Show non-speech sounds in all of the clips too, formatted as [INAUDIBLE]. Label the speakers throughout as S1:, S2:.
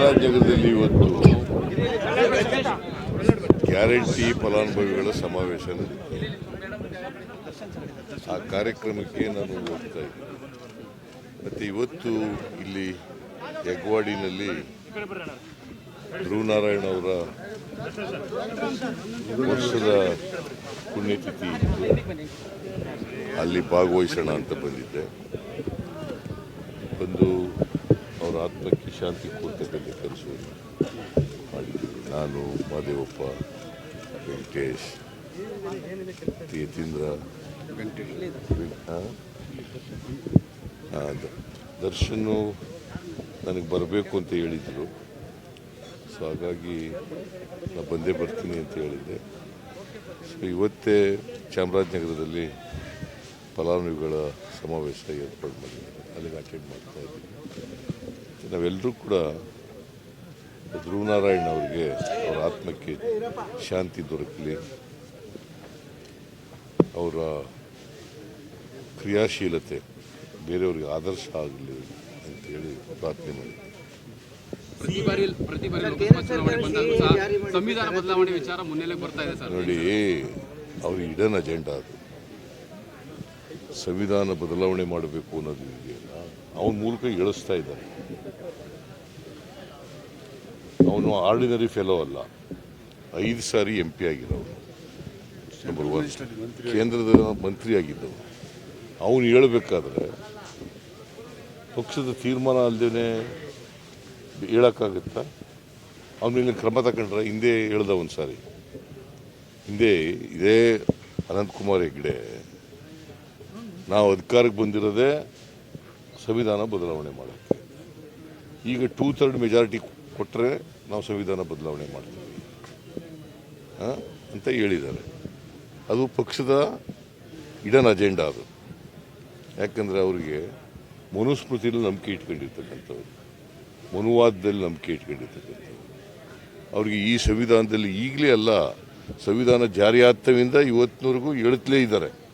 S1: ಚಾಮರಾಜನಗರದಲ್ಲಿ ಇವತ್ತು ಗ್ಯಾರಂಟಿ ಫಲಾನುಭವಿಗಳ ಸಮಾವೇಶ ಆ ಕಾರ್ಯಕ್ರಮಕ್ಕೆ ನಾನು ಹೋಗ್ತಾ ಇದ್ದೆ ಮತ್ತು ಇವತ್ತು ಇಲ್ಲಿ ಹೆಗ್ವಾಡಿನಲ್ಲಿ ಧ್ರುವನಾರಾಯಣ ಅವರ ವರ್ಷದ ಪುಣ್ಯತಿಥಿ. ಅಲ್ಲಿ ಭಾಗವಹಿಸೋಣ ಅಂತ ಬಂದಿದ್ದೆ. ಬಂದು ಆತ್ಮಕ್ಕೆ ಶಾಂತಿ ಕೊಡ್ತಕ್ಕಂಥ ಕೆಲಸವನ್ನು ಮಾಡಿದ್ದೀವಿ ನಾನು ಮಹದೇವಪ್ಪ ವೆಂಕಟೇಶ್. ಯತೀಂದ್ರ ದರ್ಶನು ನನಗೆ ಬರಬೇಕು ಅಂತ ಹೇಳಿದರು. ಸೊ, ಹಾಗಾಗಿ ನಾನು ಬಂದೇ ಬರ್ತೀನಿ ಅಂತ ಹೇಳಿದ್ದೆ. ಸೊ, ಇವತ್ತೇ ಚಾಮರಾಜನಗರದಲ್ಲಿ ಫಲಾನುಭವಿಗಳ ಸಮಾವೇಶ ಏರ್ಪಾಡು ಮಾಡಿದ್ದಾರೆ ಅಲ್ಲಿಗೆ ಅಟೆಂಡ್ ಮಾಡ್ತಾ ಇದ್ದೀವಿ ನಾವೆಲ್ಲರೂ ಕೂಡ ಧ್ರುವನಾರಾಯಣ ಅವರಿಗೆ ಅವರ ಆತ್ಮಕ್ಕೆ ಶಾಂತಿ ದೊರಕಲಿ. ಅವರ ಕ್ರಿಯಾಶೀಲತೆ ಬೇರೆಯವ್ರಿಗೆ ಆದರ್ಶ ಆಗಲಿ ಅಂತೇಳಿ ಪ್ರಾರ್ಥನೆ ಮಾಡಿದ್ದೆ
S2: ಪ್ರತಿ ಬಾರಿ ಪ್ರತಿ ಬಾರಿ ಲೋಕಸಭಾ ಚುನಾವಣೆ ಬಂದಾಗೂ ಸಹ ಸಂವಿಧಾನ ಬದಲಾವಣೆ ವಿಚಾರ ಮುನ್ನೆಲೆಗೆ ಬರ್ತಾ ಇದೆ
S1: ನೋಡಿ ಅವ್ರ ಇಡನ್ ಅಜೆಂಡಾ ಅದು. ಸಂವಿಧಾನ ಬದಲಾವಣೆ ಮಾಡಬೇಕು ಅನ್ನೋದು ಇದೆಯಲ್ಲ ಅವನ ಮೂಲಕ ಇಳಿಸ್ತಾ ಇದ್ದಾನೆ ಅವನು ಆರ್ಡಿನರಿ ಫೆಲೋ ಅಲ್ಲ. ಐದು ಸಾರಿ ಎಂ ಪಿ ಆಗಿರೋನು ನಂಬರ್ ಒನ್ ಕೇಂದ್ರದ ಮಂತ್ರಿ ಆಗಿದ್ದವನು. ಅವನು ಹೇಳಬೇಕಾದ್ರೆ ಪಕ್ಷದ ತೀರ್ಮಾನ ಅಲ್ಲದೇ ಹೇಳೋಕ್ಕಾಗುತ್ತಾ? ಅವನಿಗೆ ಕ್ರಮ ತಗೊಂಡ್ರೆ ಹಿಂದೆ ಹೇಳ್ದ ಒಂದು ಸಾರಿ ಹಿಂದೆ ಇದೇ ಅನಂತಕುಮಾರ್ ಹೆಗ್ಡೆ ನಾವು ಅಧಿಕಾರಕ್ಕೆ ಬಂದಿರೋದೇ ಸಂವಿಧಾನ ಬದಲಾವಣೆ ಮಾಡೋಕ್ಕೆ. ಈಗ ಟೂ ಥರ್ಡ್ ಮೆಜಾರಿಟಿ ಕೊಟ್ಟರೆ ನಾವು ಸಂವಿಧಾನ ಬದಲಾವಣೆ ಮಾಡ್ತೀವಿ? ಅಂತ ಹೇಳಿದ್ದಾರೆ. ಅದು ಪಕ್ಷದ ಇಡನ್ ಅಜೆಂಡಾ ಅದು. ಯಾಕಂದರೆ ಅವರಿಗೆ ಮನುಸ್ಮೃತಿಯಲ್ಲಿ ನಂಬಿಕೆ ಇಟ್ಕೊಂಡಿರ್ತಕ್ಕಂಥವ್ರು. ಮನುವಾದದಲ್ಲಿ ನಂಬಿಕೆ ಇಟ್ಕೊಂಡಿರ್ತಕ್ಕಂಥವ್ರು. ಅವ್ರಿಗೆ ಈ ಸಂವಿಧಾನದಲ್ಲಿ ಈಗಲೇ ಅಲ್ಲ, ಸಂವಿಧಾನ ಜಾರಿ ಆಗ್ತವಿಂದ ಇವತ್ತಿನವರೆಗೂ ಹೇಳುತ್ತಲೇ ಇದ್ದಾರೆ.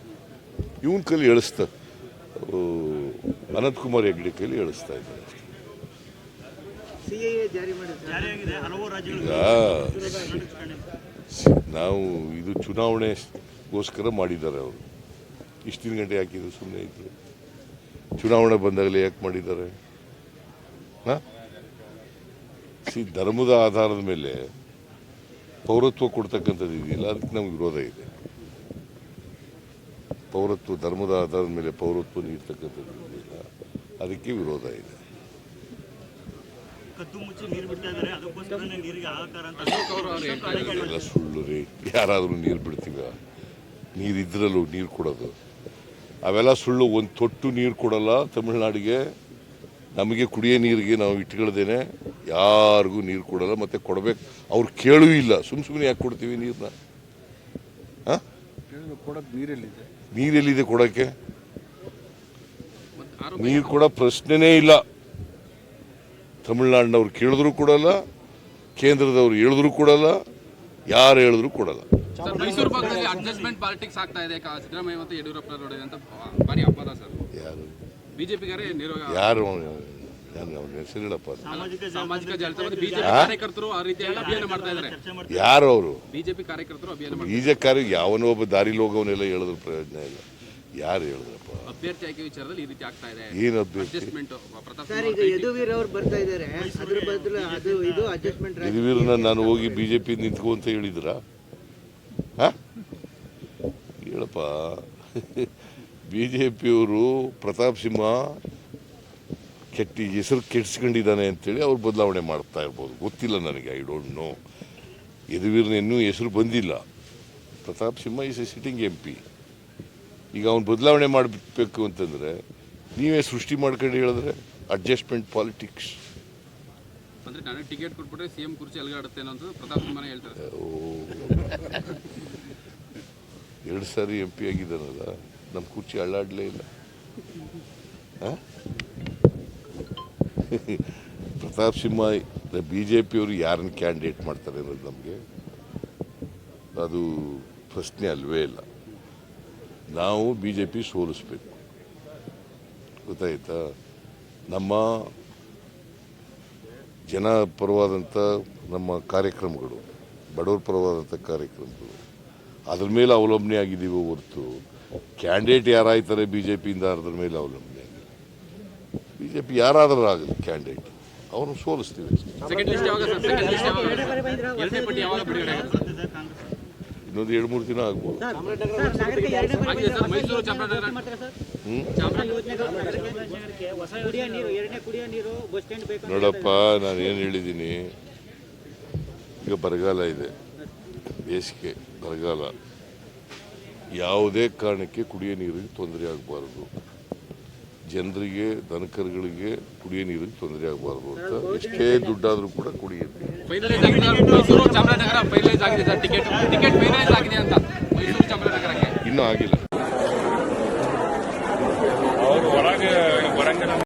S1: ಇವನ ಕೈಲಿ ಹೇಳಿಸ್ತಾ ಅನಂತಕುಮಾರ್ ಹೆಗ್ಡೆ ಕೈಲಿ ಎಳಿಸ್ತಾ ಇದ್ದಾರೆ. ನಾವು ಇದು ಚುನಾವಣೆಗೋಸ್ಕರ ಮಾಡಿದ್ದಾರೆ ಅವರು. ಇಷ್ಟಿನ ಗಂಟೆ ಹಾಕಿದ್ರು ಸುಮ್ಮನೆ ಇದ್ರು. ಚುನಾವಣೆ ಬಂದಾಗಲೇ ಯಾಕೆ ಮಾಡಿದ್ದಾರೆ? ಹಾಂ? ಸಿ ಧರ್ಮದ ಆಧಾರದ ಮೇಲೆ ಪೌರತ್ವ ಕೊಡ್ತಕ್ಕಂಥದ್ದು ಇದೆಯಲ್ಲ? ಅದಕ್ಕೆ ನಮ್ಗೆ ವಿರೋಧ ಇದೆ. ಪೌರತ್ವ ಧರ್ಮದ ಆಧಾರದ ಮೇಲೆ ಪೌರತ್ವ ನೀಡ್ತಕ್ಕಂಥದ್ದು ಅದಕ್ಕೆ ವಿರೋಧ ಇದೆ.
S3: ಕದ್ದು ಮುಚ್ಚಿ ನೀರು ಬಿಡ್ತಾ ಇದ್ದಾರೆ ಅದಕ್ಕೋಸ್ಕರನೇ ನೀರಿಗೆ ಹಾಹಾಕಾರ ಅಂತ
S2: ಅವರು ಅವ್ರು ಹೇಳ್ತಾ ಇದ್ದಾರೆ
S1: ಎಲ್ಲ ಸುಳ್ಳು ರೀ. ಯಾರಾದರೂ ನೀರು ಬಿಡ್ತೀವ ನೀರು ಇದ್ರಲ್ಲೂ ನೀರು ಕೊಡೋದು. ಅವೆಲ್ಲ ಸುಳ್ಳು ಒಂದು ತೊಟ್ಟು ನೀರು ಕೊಡಲ್ಲ ತಮಿಳುನಾಡಿಗೆ. ನಮಗೆ ಕುಡಿಯೋ ನೀರಿಗೆ ನಾವು ಇಟ್ಕೊಳ್ದೇನೆ ಯಾರಿಗೂ ನೀರು ಕೊಡಲ್ಲ ಮತ್ತೆ ಕೊಡಬೇಕು. ಅವ್ರು ಕೇಳೂ ಇಲ್ಲ. ಸುಮ್ಮ ಸುಮ್ಮನೆ ಯಾಕೆ ಕೊಡ್ತೀವಿ ನೀರನ್ನ
S4: ನೀರೆಲ್ಲಿದೆ.
S1: ನೀರೆಲ್ಲಿದೆ ಕೊಡೋಕ್ಕೆ? ನೀರು ಕೊಡೋ ಪ್ರಶ್ನೆನೇ ಇಲ್ಲ. ತಮಿಳ್ನಾಡಿನವ್ರು ಕೇಳಿದ್ರು ಕೊಡಲ್ಲ ಕೇಂದ್ರದವ್ರು ಹೇಳಿದ್ರು ಕೊಡಲ್ಲ ಯಾರು ಹೇಳಿದ್ರು ಕೊಡಲ್ಲ.
S2: ಸರ್ ಮೈಸೂರು ಭಾಗದಲ್ಲಿ ಅಡ್ಜಸ್ಟ್ಮೆಂಟ್ ಪಾಲಿಟಿಕ್ಸ್ ಆಗ್ತಾ ಇದೆ. ಸಿದ್ದರಾಮಯ್ಯ ಮತ್ತು ಯಡಿಯೂರಪ್ಪ ನೋಡಿದೆ ಅಂತ ಭಾರಿ ಅಪವಾದ ಸರ್.
S1: ಯಾರು?
S2: ಬಿಜೆಪಿಗಾರೇ
S1: ಯಾರು? ಅವನು ಅವನ ಹೆಸರು ಹೇಳಪ್ಪ
S2: ಬಿಜೆಪಿ
S1: ಯಾರು ಅವರು?
S2: ಬಿಜೆಪಿ ಕಾರ್ಯಕರ್ತರು
S1: ಯಾವನೋ ಒಬ್ಬ ದಾರಿ ಹೋಗೋನೆಲ್ಲ ಹೇಳಿದ್ರು ಪ್ರಯೋಜನ ಇಲ್ಲ. ಯಾರು ಹೇಳಿದ್ರಪ್ಪ?
S2: ಅಭ್ಯರ್ಥಿ ಆಯ್ಕೆ ವಿಚಾರದಲ್ಲಿ ಈ ರೀತಿ ಆಗ್ತಾ ಇದೆ.
S1: ಏನು ಅಭ್ಯರ್ಥಿ?
S2: ಅಡ್ಜಸ್ಟ್ಮೆಂಟ್ ಪ್ರತಾಪ್
S5: ಸರ್ ಈಗ ಯದುವೀರ್ ಅವರು ಬರ್ತಾ ಇದ್ದಾರೆ. ಅದ್ರ ಬದಲು ಅದು ಇದು ಅಡ್ಜಸ್ಟ್ಮೆಂಟ್
S1: ಯದುವೀರ್ನ ನಾನು ಹೋಗಿ ಬಿಜೆಪಿ ನಿಂತ್ಕೋ ಅಂತ ಹೇಳಿದ್ರ? ಹೇಳಪ್ಪ. [LAUGHS] ಬಿ ಜೆ ಪಿಯವರು ಪ್ರತಾಪ್ ಸಿಂಹ ಕೆಟ್ಟಿ ಹೆಸರು ಕೆಡ್ಸ್ಕೊಂಡಿದ್ದಾನೆ ಅಂತೇಳಿ ಅವ್ರು ಬದಲಾವಣೆ ಮಾಡ್ತಾ ಇರ್ಬೋದು. ಗೊತ್ತಿಲ್ಲ ನನಗೆ ಐ ಡೋಂಟ್ ನೋ ಯದುವೀರ್ನ ಇನ್ನೂ ಹೆಸರು ಬಂದಿಲ್ಲ. Pratap Simha is a sitting M P ಈಗ ಅವ್ನು ಬದಲಾವಣೆ ಮಾಡಬೇಕು ಅಂತಂದರೆ ನೀವೇ ಸೃಷ್ಟಿ ಮಾಡ್ಕೊಂಡು ಹೇಳಿದ್ರೆ ಅಡ್ಜಸ್ಟ್ಮೆಂಟ್ ಪಾಲಿಟಿಕ್ಸ್
S2: ಅಂದ್ರೆ ನನಗೆ ಟಿಕೆಟ್ ಕೊಟ್ಬಿಟ್ರೆ ಸಿಎಂ ಕುರ್ಚಿ ಅಲ್ಗಾಡುತ್ತೆ ಅನ್ನೋದು ಪ್ರತಾಪ್ ಸಿಂಹನೇ ಹೇಳ್ತಾರೆ.
S1: ಎರಡು ಸಾರಿ ಎಂ ಪಿ ಆಗಿದ್ದಾನಲ್ಲ ನಮ್ಮ ಕುರ್ಚಿ ಅಳ್ಳಾಡಲೇ ಇಲ್ಲ. ಆ? ಪ್ರತಾಪ್ ಸಿಂಹ ಬಿ ಜೆ ಪಿಯವರು ಯಾರನ್ನು ಕ್ಯಾಂಡಿಡೇಟ್ ಮಾಡ್ತಾರೆ ಅನ್ನೋದು ನಮಗೆ ಅದು ಪ್ರಶ್ನೆ ಅಲ್ವೇ ಇಲ್ಲ. ನಾವು ಬಿ ಜೆ ಪಿ ಸೋಲಿಸ್ಬೇಕು. ಗೊತ್ತಾಯ್ತಾ? ನಮ್ಮ ಜನ ಪರವಾದಂಥ ನಮ್ಮ ಕಾರ್ಯಕ್ರಮಗಳು, ಬಡವರ ಪರವಾದಂಥ ಕಾರ್ಯಕ್ರಮಗಳು, ಅದ್ರ ಮೇಲೆ ಅವಲಂಬನೆ ಆಗಿದ್ದೀವಿ ಹೊರತು ಕ್ಯಾಂಡಿಡೇಟ್ ಯಾರಾಯ್ತಾರೆ ಬಿ ಜೆ ಪಿಯಿಂದ ಅದ್ರ ಮೇಲೆ ಅವಲಂಬನೆ. ಜೆ ಪಿ ಯಾರಾದರೂ ಆಗಲಿ ಕ್ಯಾಂಡಿಡೇಟ್ ಅವರು ಸೋಲಿಸ್ತೀವಿ.
S2: ಸೆಕೆಂಡ್ ಲಿಸ್ಟ್ ಯಾವಾಗ ಸರ್? ಸೆಕೆಂಡ್ ಲಿಸ್ಟ್ ಯಾವಾಗ? ಎರಡನೇ ಪಟ್ಟಿ ಯಾವಾಗ ಬಿಡುಗಡೆ ಆಗುತ್ತೆ
S1: ಇನ್ನೊಂದು ಎರಡು ಮೂರು ದಿನ ಆಗ್ಬೋದು.
S2: ಆಗಿದೆ ಸರ್ ಮೈಸೂರು ಚಾಮರಾಜನಗರ?
S1: ಹ್ಞೂ
S5: ಕುಡಿಯೋ ನೀರು ಎರಡನೇ ಕುಡಿಯೋ ನೀರು ಬಸ್ ಸ್ಟ್ಯಾಂಡ್ ಬೇಕು
S1: ನೋಡಪ್ಪ ನಾನು ಏನು ಹೇಳಿದ್ದೀನಿ ಈಗ ಬರಗಾಲ ಇದೆ. ಬೇಸಿಗೆ ಬರಗಾಲ. ಯಾವುದೇ ಕಾರಣಕ್ಕೆ ಕುಡಿಯೋ ನೀರಿಗೆ ತೊಂದರೆ ಆಗಬಾರ್ದು. ಜನರಿಗೆ ದನಕರುಗಳಿಗೆ ಕುಡಿಯೋ ನೀರಿಗೆ ತೊಂದರೆ ಆಗಬಾರ್ದು ಅಂತ ಎಷ್ಟೇ ದುಡ್ಡಾದರೂ ಕೂಡ ಕುಡಿಯುತ್ತೆ. ಇನ್ನೂ ಆಗಿಲ್ಲ.